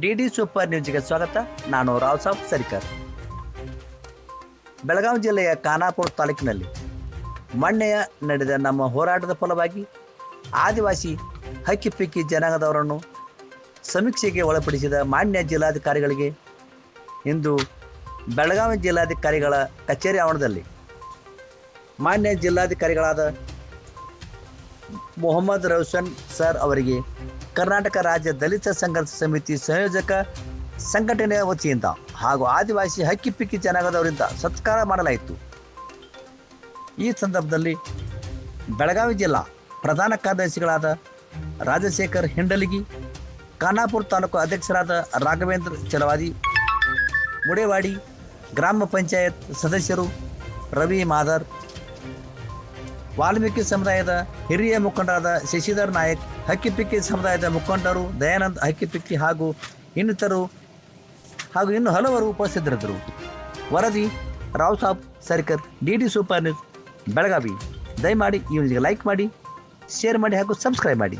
D D super ನ್ಯೂಸ್ಗೆ ಸ್ವಾಗತ. ನಾನು ರಾವ್ ಸಾಬ್, ಸರಿಕರ್. ಬೆಳಗಾವಿ ಜಿಲ್ಲೆಯ ಖಾನಾಪುರ ತಾಲೂಕಿನಲ್ಲಿ ಮಣ್ಣೆಯ ನಡೆದ ನಮ್ಮ ಹೋರಾಟದ ಫಲವಾಗಿ ಆದಿವಾಸಿ ಹಕ್ಕಿಪಿಕ್ಕಿ ಜನಾಂಗದವರನ್ನು ಸಮೀಕ್ಷೆಗೆ ಒಳಪಡಿಸಿದ ಮಾನ್ಯ ಜಿಲ್ಲಾಧಿಕಾರಿಗಳಿಗೆ ಇಂದು ಬೆಳಗಾವಿ ಜಿಲ್ಲಾಧಿಕಾರಿಗಳ ಕಚೇರಿ ಆವರಣದಲ್ಲಿ ಮಾನ್ಯ ಜಿಲ್ಲಾಧಿಕಾರಿಗಳಾದ ಮೊಹಮ್ಮದ್ ರೌಷನ್ ಸರ್ ಅವರಿಗೆ ಕರ್ನಾಟಕ ರಾಜ್ಯ ದಲಿತ ಸಂಘರ್ಷ ಸಮಿತಿ ಸಂಯೋಜಕ ಸಂಘಟನೆಯ ವತಿಯಿಂದ ಹಾಗೂ ಆದಿವಾಸಿ ಹಕ್ಕಿಪಿಕ್ಕಿ ಜನಾಂಗದವರಿಂದ ಸತ್ಕಾರ ಮಾಡಲಾಯಿತು. ಈ ಸಂದರ್ಭದಲ್ಲಿ ಬೆಳಗಾವಿ ಜಿಲ್ಲಾ ಪ್ರಧಾನ ಕಾರ್ಯದರ್ಶಿಗಳಾದ ರಾಜಶೇಖರ್ ಹಿಂಡಲಗಿ, ಖಾನಾಪುರ ತಾಲೂಕು ಅಧ್ಯಕ್ಷರಾದ ರಾಘವೇಂದ್ರ ಚಲವಾದಿ, ಮುಡೇವಾಡಿ ಗ್ರಾಮ ಪಂಚಾಯತ್ ಸದಸ್ಯರು ರವಿ ಮಾದರ್ ವಾಲ್ಮೀಕಿ ಸಮುದಾಯದ ಹಿರಿಯ ಮುಖಂಡರಾದ ಶಶಿಧರ್ ನಾಯಕ್ ಹಕ್ಕಿಪಿಕ್ಕಿ ಸಮುದಾಯದ ಮುಖಂಡರು ದಯಾನಂದ್ ಹಕ್ಕಿಪಿಕ್ಕಿ ಹಾಗೂ ಇನ್ನಿತರು ಹಾಗೂ ಇನ್ನು ಹಲವರು ಉಪಸ್ಥಿತರಿದ್ದರು. ವರದಿ Rao Saab, Sarkar D D super news, Belagavi. ದಯಮಾಡಿ ಈ ಲೈಕ್ ಮಾಡಿ, ಶೇರ್ ಮಾಡಿ ಹಾಗೂ ಸಬ್ಸ್ಕ್ರೈಬ್ ಮಾಡಿ.